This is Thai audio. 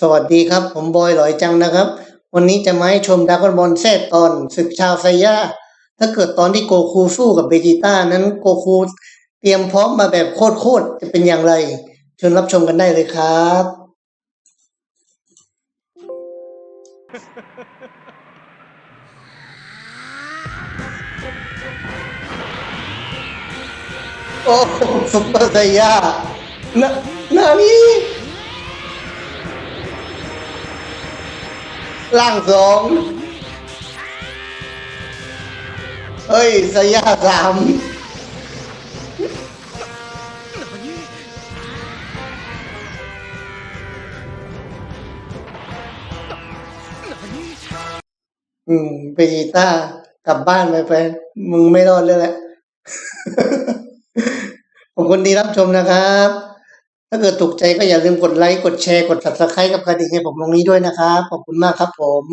สวัสดีครับ ผมบอยหลอยจังนะครับ วันนี้จะมาให้ชมดากอนบอลแซดตอนศึกชาวไซย่า ถ้าเกิดตอนที่โกคูสู้กับเบจิต้านั้นโกคูเตรียมพร้อมมาแบบโคตรๆจะเป็นอย่างไรเชิญรับชมกันได้เลยครับ โอ้ซุปเปอร์ไซย่านะนานี่ ล่างสองเฮ้ยไซย่าสามอืมเบจิต้ากลับบ้านไปแฟนมึงไม่รอดแล้วแหละ ขอบคุณที่รับชมนะครับ ถ้าเกิดถูกใจก็อย่าลืมกดไลค์ กดแชร์ กด subscribe กับกระดิ่งให้ผมตรงนี้ด้วยนะครับ ขอบคุณมากครับผม